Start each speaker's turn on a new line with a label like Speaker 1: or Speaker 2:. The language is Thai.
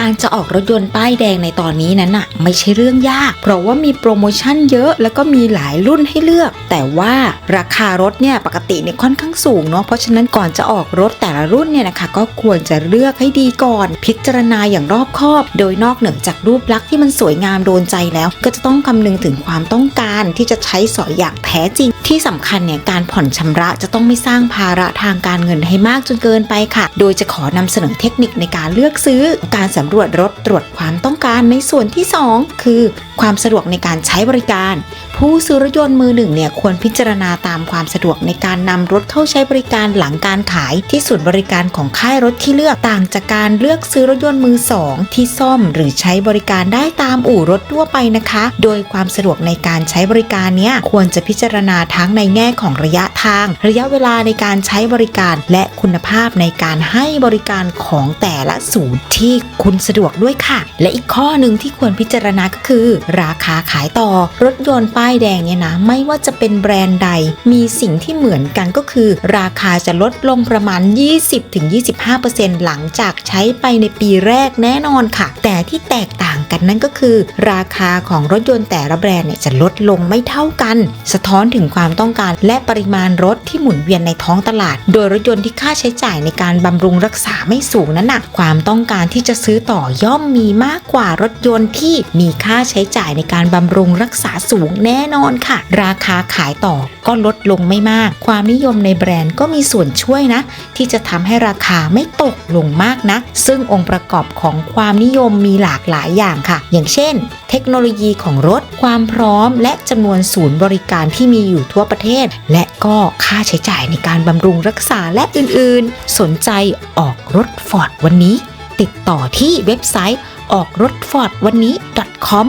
Speaker 1: การจะออกรถยนต์ป้ายแดงในตอนนี้นั้นน่ะไม่ใช่เรื่องยาก เพราะว่ามีโปรโมชั่นเยอะแล้วก็มีหลายรุ่นให้เลือก แต่ว่าราคารถเนี่ยปกติเนี่ยค่อนข้างสูงเนาะเพราะฉะนั้นก่อนจะออกรถแต่ละรุ่นเนี่ยนะคะก็ควรจะเลือกให้ดีก่อน พิจารณาอย่างรอบคอบ โดยนอกเหนือจากรูปลักษณ์ที่มันสวยงามโดนใจแล้ว ก็จะต้องคำนึงถึงความต้องการที่จะใช้สอยอย่างแท้จริง ที่สำคัญเนี่ยการผ่อนชำระจะต้องไม่สร้างภาระทางการเงินให้มากจนเกินไปค่ะ โดยจะขอนำเสนอเทคนิคในการเลือกซื้อ การสำรวจรถตรวจความต้องการในส่วนที่ 2 คือ ความสะดวกในการใช้บริการ ผู้ซื้อรถยนต์มือหนึ่งเนี่ยควรพิจารณาตามความสะดวกในการนำรถเข้าใช้บริการหลังการขายที่ศูนย์บริการของค่ายรถที่เลือกต่างจากการเลือกซื้อรถยนต์มือสองที่ซ่อมหรือใช้บริการได้ตามอู่รถทั่วไปนะคะ โดยความสะดวกในการใช้บริการเนี้ยควรจะพิจารณาทั้งในแง่ของระยะทาง ระยะเวลาในการใช้บริการ และคุณภาพในการให้บริการของแต่ละศูนย์ที่คุณสะดวกด้วยค่ะ และอีกข้อหนึ่งที่ควรพิจารณาก็คือ ราคาขายต่อ รถยนต์ป้ายแดงเนี่ยนะ ไม่ว่าจะเป็นแบรนด์ใด มีสิ่งที่เหมือนกันก็คือ ราคาจะลดลงประมาณ 20-25%หลังจากใช้ไปในปีแรกแน่นอนค่ะ แต่ที่แตกต่างกันนั่นก็คือ ราคาของรถยนต์แต่ละแบรนด์เนี่ยจะลดลงไม่เท่ากัน สะท้อนถึงความความต้องการ และปริมาณรถที่หมุนเวียนในท้องตลาด โดยรถยนต์ที่ค่าใช้จ่ายในการบำรุงรักษาไม่สูงนั้นนะความต้องการที่จะซื้อต่อย่อมมีมากกว่ารถยนต์ที่มีค่าใช้จ่ายในการบำรุงรักษาสูงแน่นอนค่ะ ราคาขายต่อก็ลดลงไม่มาก ความนิยมในแบรนด์ก็มีส่วนช่วยนะ ที่จะทำให้ราคาไม่ตกลงมากนะซึ่งองค์ประกอบของความนิยมมีหลากหลายอย่างค่ะ อย่างเช่น เทคโนโลยีของรถ ความพร้อม และจำนวนศูนย์บริการที่มีอยู่ทั่วประเทศ และก็ค่าใช้จ่ายในการบำรุงรักษาและอื่นๆ สนใจออกรถฟอร์ดวันนี้ ติดต่อที่เว็บไซต์ออกรถฟอร์ดวันนี้ .com